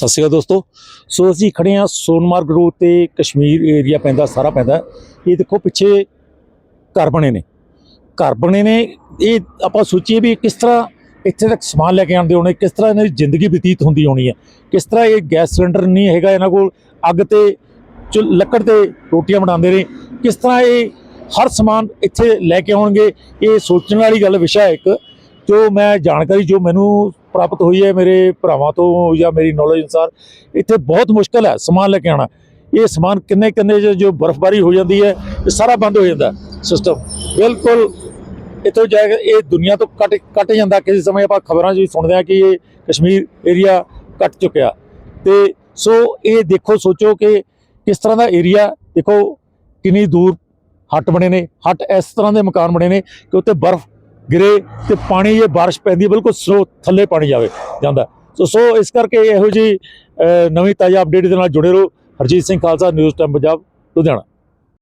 ਸਤਿ ਸ਼੍ਰੀ ਅਕਾਲ ਦੋਸਤੋ। ਸੋ ਅਸੀਂ ਖੜੇ ਹਾਂ ਸੋਨਮਾਰਗ ਰੋਡ ਤੇ, ਕਸ਼ਮੀਰ ਏਰੀਆ ਪੈਂਦਾ, ਸਾਰਾ ਪੈਂਦਾ। ਇਹ ਦੇਖੋ ਪਿੱਛੇ ਘਰ ਬਣੇ ਨੇ। ਘਰ ਬਣੇ ਨੇ, ਇਹ ਆਪਾਂ ਸੋਚੀਏ ਵੀ ਕਿਸ ਤਰ੍ਹਾਂ ਇੱਥੇ ਤੱਕ ਸਮਾਨ ਲੈ ਕੇ ਆਉਂਦੇ ਹੋਣੇ, ਕਿਸ ਤਰ੍ਹਾਂ ਇਹਨਾਂ ਦੀ ਜ਼ਿੰਦਗੀ ਬਤੀਤ ਹੁੰਦੀ ਹੋਣੀ ਹੈ। ਕਿਸ ਤਰ੍ਹਾਂ ਇਹ ਗੈਸ ਸਿਲੰਡਰ ਨਹੀਂ ਹੈਗਾ ਇਹਨਾਂ ਕੋਲ, ਅੱਗ ਤੇ ਚੁ- ਲੱਕੜ ਤੇ ਰੋਟੀਆਂ ਬਣਾਉਂਦੇ ਨੇ। ਕਿਸ ਤਰ੍ਹਾਂ ਇਹ ਹਰ ਸਮਾਨ ਇੱਥੇ ਲੈ ਕੇ ਆਉਣਗੇ, ਇਹ ਸੋਚਣ ਵਾਲੀ ਗੱਲ ਵਿਸ਼ਾ ਹੈ ਇੱਕ। ਜੋ ਮੈਂ ਜਾਣਕਾਰੀ ਜੋ ਮੈਨੂੰ ਪ੍ਰਾਪਤ ਹੋਈ ਹੈ ਮੇਰੇ ਭਰਾਵਾਂ ਤੋਂ ਜਾਂ ਮੇਰੀ ਨੌਲੇਜ ਅਨੁਸਾਰ, ਇੱਥੇ ਬਹੁਤ ਮੁਸ਼ਕਲ ਹੈ ਸਮਾਨ ਲੈ ਕੇ ਆਉਣਾ। ਇਹ ਸਮਾਨ ਕਿੰਨੇ ਕਿੰਨੇ ਜੋ- ਬਰਫ਼ਬਾਰੀ ਹੋ ਜਾਂਦੀ ਹੈ, ਇਹ ਸਾਰਾ ਬੰਦ ਹੋ ਜਾਂਦਾ ਸਿਸਟਮ ਬਿਲਕੁਲ ਇੱਥੋਂ ਜਾਏਗਾ ਇਹ ਦੁਨੀਆ ਤੋਂ ਕੱਟ ਕੱਟ ਜਾਂਦਾ। ਕਿਸੇ ਸਮੇਂ ਆਪਾਂ ਖਬਰਾਂ 'ਚ ਵੀ ਸੁਣਦੇ ਹਾਂ ਕਿ ਇਹ ਕਸ਼ਮੀਰ ਏਰੀਆ ਕੱਟ ਚੁੱਕਿਆ। ਤੇ ਸੋ ਇਹ ਦੇਖੋ, ਸੋਚੋ ਕਿ ਕਿਸ ਤਰ੍ਹਾਂ ਦਾ ਏਰੀਆ ਦੇਖੋ ਕਿੰਨੀ ਦੂਰ ਹੱਟ ਬਣੇ ਨੇ, ਹੱਟ ਇਸ ਤਰ੍ਹਾਂ ਦੇ ਮਕਾਨ ਬਣੇ ਨੇ ਕਿ ਉੱਤੇ ਬਰਫ਼ ਗਿਰੇ ਤੇ ਪਾਣੀ ਜੇ ਬਾਰਿਸ਼ ਪੈਂਦੀ ਹੈ, ਬਿਲਕੁਲ ਸੋ ਥੱਲੇ ਪਾਣੀ ਜਾਵੇ, ਜਾਂਦਾ। ਸੋ ਸੋ ਇਸ ਕਰਕੇ ਇਹੋ ਜੀ ਨਵੀਂ ਤਾਜ਼ਾ ਅਪਡੇਟ ਦੇ ਨਾਲ ਜੁੜੇ ਰਹੋ। Harjit Singh Khalsa news time Punjab, Ludhiana.